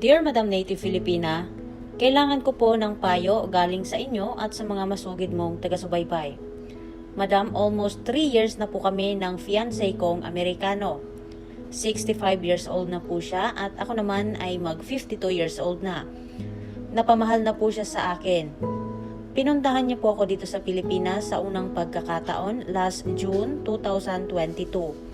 Dear Madam Native Filipina, kailangan ko po ng payo galing sa inyo at sa mga masugid mong taga-subaybay. Madam, almost 3 years na po kami ng fiancé kong Amerikano. 65 years old na po siya at ako naman ay mag 52 years old na. Napamahal na po siya sa akin. Pinuntahan niya po ako dito sa Pilipinas sa unang pagkakataon last June 2022.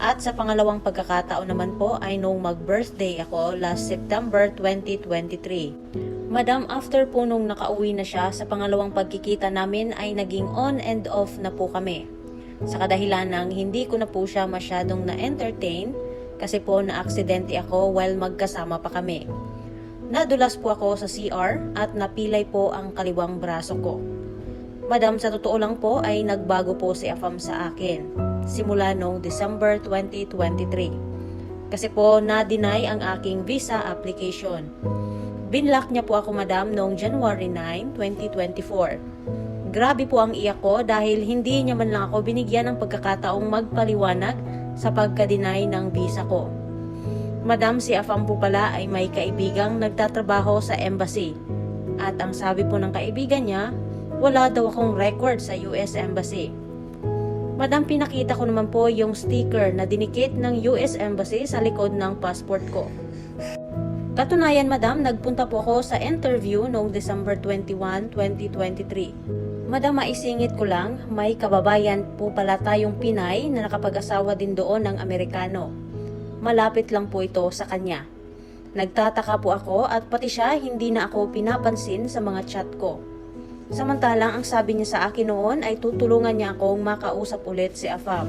At sa pangalawang pagkakataon naman po ay nung mag-birthday ako last September 2023. Madam, after po nung nakauwi na siya, sa pangalawang pagkikita namin ay naging on and off na po kami. Sa kadahilan ng hindi ko na po siya masyadong na-entertain kasi po na-aksidente ako while magkasama pa kami. Nadulas po ako sa CR at napilay po ang kaliwang braso ko. Madam, sa totoo lang po ay nagbago po si Afam sa akin simula noong December 2023. Kasi po na-deny ang aking visa application. Binlock niya po ako madam noong January 9, 2024. Grabe po ang iyak ko dahil hindi niya man lang ako binigyan ng pagkakataong magpaliwanag sa pagka-deny ng visa ko. Madam, si Afam po pala ay may kaibigang nagtatrabaho sa embassy. At ang sabi po ng kaibigan niya, wala daw akong record sa US Embassy. Madam, pinakita ko naman po yung sticker na dinikit ng US Embassy sa likod ng passport ko. Katunayan, madam, nagpunta po ako sa interview noong December 21, 2023. Madam, maisingit ko lang, may kababayan po pala tayong Pinay na nakapag-asawa din doon ng Amerikano. Malapit lang po ito sa kanya. Nagtataka po ako at pati siya hindi na ako pinapansin sa mga chat ko. Samantalang ang sabi niya sa akin noon ay tutulungan niya akong makausap ulit si Afam.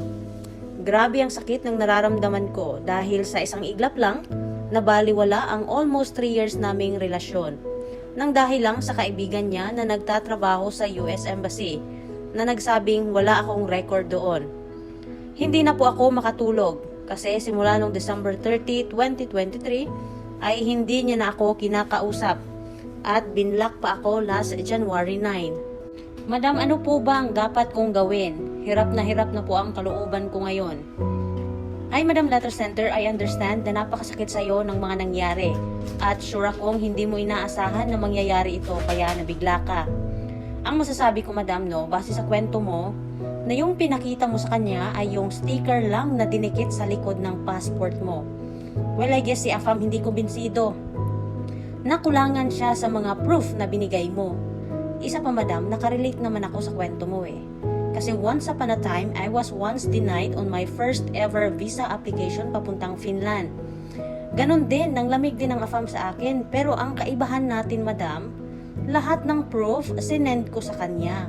Grabe ang sakit ng nararamdaman ko dahil sa isang iglap lang, nabaliwala ang almost 3 years naming relasyon. Nang dahil lang sa kaibigan niya na nagtatrabaho sa US Embassy na nagsabing wala akong record doon. Hindi na po ako makatulog kasi simula noong December 30, 2023 ay hindi niya na ako kinakausap at binlock pa ako last January 9. Madam, ano po ba ang dapat kong gawin? Hirap na hirap na po ang kalooban ko ngayon. Ay, Madam Letter Center, I understand na napakasakit sa iyo ng mga nangyari. At sure akong hindi mo inaasahan na mangyayari ito kaya nabigla ka. Ang masasabi ko, Madam, no, base sa kwento mo, na yung pinakita mo sa kanya ay yung sticker lang na dinikit sa likod ng passport mo. Well, I guess si Afam hindi kumbinsido nakulangan siya sa mga proof na binigay mo. Isa pa madam, nakarelate naman ako sa kwento mo eh. Kasi once upon a time, I was once denied on my first ever visa application papuntang Finland. Ganon din, nang lamig din ang afam sa akin. Pero ang kaibahan natin madam, lahat ng proof sinend ko sa kanya.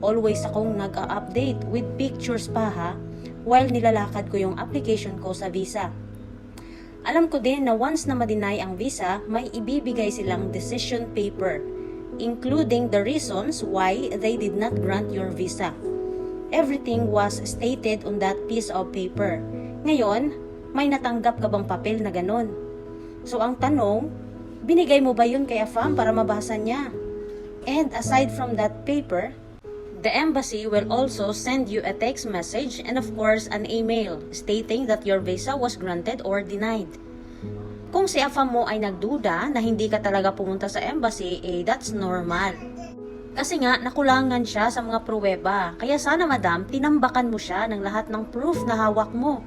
Always akong nag-update with pictures pa ha, while nilalakad ko yung application ko sa visa. Alam ko din na once na ma-deny ang visa, may ibibigay silang decision paper, including the reasons why they did not grant your visa. Everything was stated on that piece of paper. Ngayon, may natanggap ka bang papel na ganon? So ang tanong, binigay mo ba yun kay Afam para mabasa niya? And aside from that paper, The embassy will also send you a text message and of course an email stating that your visa was granted or denied. Kung si Afam mo ay nagduda na hindi ka talaga pumunta sa embassy, eh that's normal. Kasi nga, nakulangan siya sa mga pruweba. Kaya sana madam, tinambakan mo siya ng lahat ng proof na hawak mo.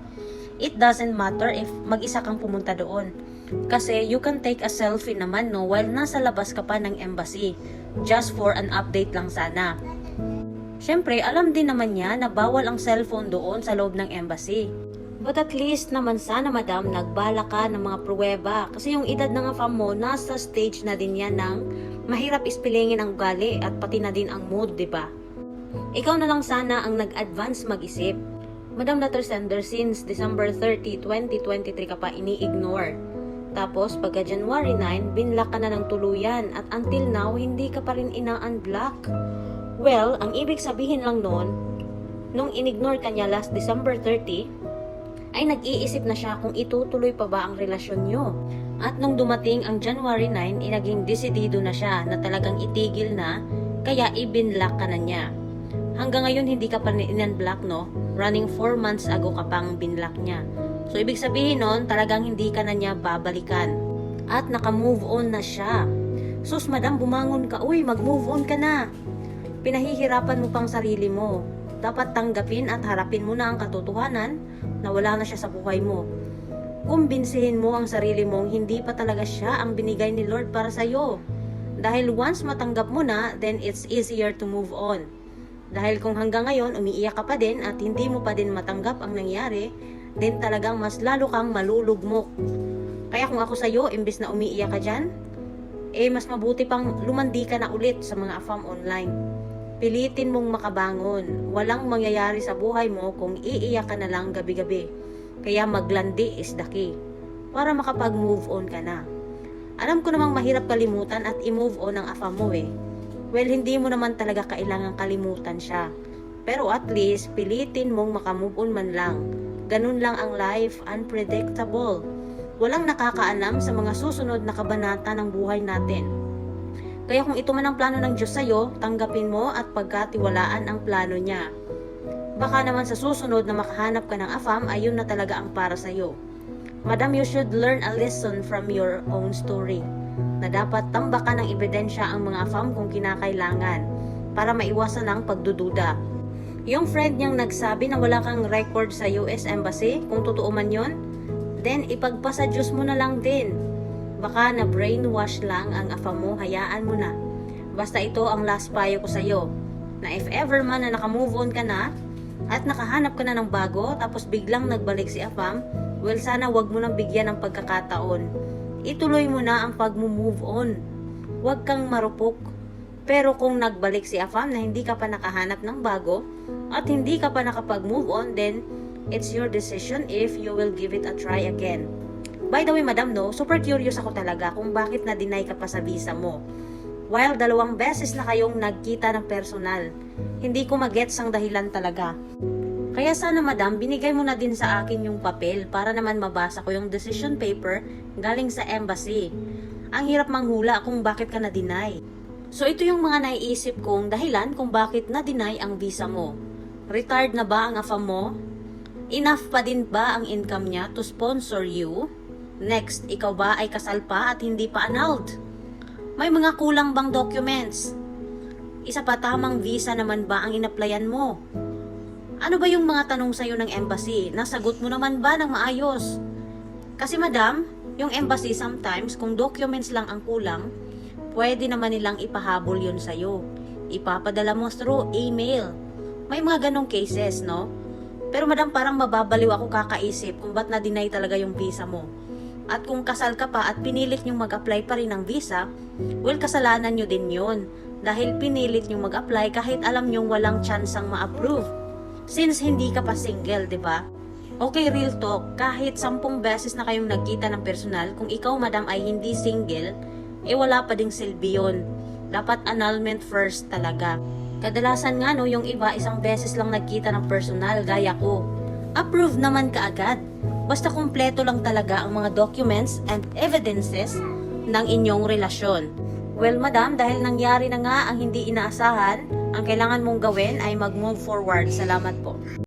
It doesn't matter if mag-isa kang pumunta doon. Kasi you can take a selfie naman no while nasa labas ka pa ng embassy. Just for an update lang sana. Siyempre, alam din naman niya na bawal ang cellphone doon sa loob ng embassy. But at least naman sana madam, nagbala ka ng mga pruweba. Kasi yung edad ng afam mo, nasa stage na din yan ng mahirap ispilingin ang ugali at pati na din ang mood, di ba? Ikaw na lang sana ang nag-advance mag-isip. Madam Letter Sender, since December 30, 2023 ka pa ini-ignore. Tapos, pagka January 9, binlock ka na ng tuluyan at until now, hindi ka pa rin ina-unblock. Well, ang ibig sabihin lang noon, nung inignore ka niya last December 30, ay nag-iisip na siya kung itutuloy pa ba ang relasyon nyo. At nung dumating ang January 9, inaging desidido na siya na talagang itigil na, kaya ibinlock ka na niya. Hanggang ngayon hindi ka pa in-unblock no? Running 4 months ago ka pang binlock niya. So ibig sabihin nun, talagang hindi ka na niya babalikan. at naka-move on na siya. Sus, madam, bumangon ka. Uy, mag-move on ka na. Pinahihirapan mo pang sarili mo. Dapat tanggapin at harapin mo na ang katotohanan na wala na siya sa buhay mo. Kumbinsihin mo ang sarili mong hindi pa talaga siya ang binigay ni Lord para sa iyo. Dahil once matanggap mo na, then it's easier to move on. Dahil kung hanggang ngayon umiiyak ka pa din at hindi mo pa din matanggap ang nangyari, then talagang mas lalo kang malulugmok. Kaya kung ako sa'yo, imbes na umiiyak ka dyan, eh mas mabuti pang lumandi ka na ulit sa mga afam online. Pilitin mong makabangon. Walang mangyayari sa buhay mo kung iiyak ka na lang gabi-gabi. Kaya maglandi is the key. Para makapag-move on ka na. Alam ko namang mahirap kalimutan at i-move on ang afam mo eh. Well, hindi mo naman talaga kailangan kalimutan siya. Pero at least, pilitin mong makamove on man lang. Ganun lang ang life, unpredictable. Walang nakakaalam sa mga susunod na kabanata ng buhay natin. Kaya kung ito man ang plano ng Diyos sa'yo, tanggapin mo at pagkatiwalaan ang plano niya. Baka naman sa susunod na makahanap ka ng afam, ayun na talaga ang para sa'yo. Madam, you should learn a lesson from your own story na dapat tambakan ng ebidensya ang mga afam kung kinakailangan para maiwasan ang pagdududa. Yung friend niyang nagsabi na wala kang record sa US Embassy, kung totoo man yon, then ipagpasa Diyos mo na lang din. Baka na brainwash lang ang afam mo, hayaan mo na. Basta ito ang last payo ko sa'yo, na if ever man na nakamove on ka na, at nakahanap ka na ng bago, tapos biglang nagbalik si afam, well sana wag mo nang bigyan ng pagkakataon. Ituloy mo na ang pag-move on. Huwag kang marupok. Pero kung nagbalik si afam na hindi ka pa nakahanap ng bago, at hindi ka pa nakapag-move on, then it's your decision if you will give it a try again. By the way, madam, no, super curious ako talaga kung bakit na-deny ka pa sa visa mo. While dalawang beses na kayong nagkita ng personal, hindi ko magets ang dahilan talaga. Kaya sana madam, binigay mo na din sa akin yung papel para naman mabasa ko yung decision paper galing sa embassy. Ang hirap manghula kung bakit ka na-deny. So ito yung mga naiisip kong dahilan kung bakit na-deny ang visa mo. Retired na ba ang AFAM mo? Enough pa din ba ang income niya to sponsor you? Next, ikaw ba ay kasal pa at hindi pa annulled? May mga kulang bang documents? Isa pa tamang visa naman ba ang inaplayan mo? Ano ba yung mga tanong sa'yo ng embassy? Nasagot mo naman ba ng maayos? Kasi madam, yung embassy sometimes, kung documents lang ang kulang, pwede naman nilang ipahabol yun sa'yo. Ipapadala mo through email. May mga ganong cases, no? Pero madam, parang mababaliw ako kakaisip kung ba't na-deny talaga yung visa mo. At kung kasal ka pa at pinilit nyong mag-apply pa rin ng visa, well, kasalanan nyo din yun. Dahil pinilit nyong mag-apply kahit alam nyong walang chance ang ma-approve. Since hindi ka pa single, di ba? Okay, real talk, kahit sampung beses na kayong nagkita ng personal, kung ikaw, madam, ay hindi single, eh wala pa ding silbi yun. Dapat annulment first talaga. Kadalasan nga no, yung iba isang beses lang nagkita ng personal, gaya ko. Approve naman kaagad. Basta kumpleto lang talaga ang mga documents and evidences ng inyong relasyon. Well, madam, dahil nangyari na nga ang hindi inaasahan, ang kailangan mong gawin ay mag-move forward. Salamat po.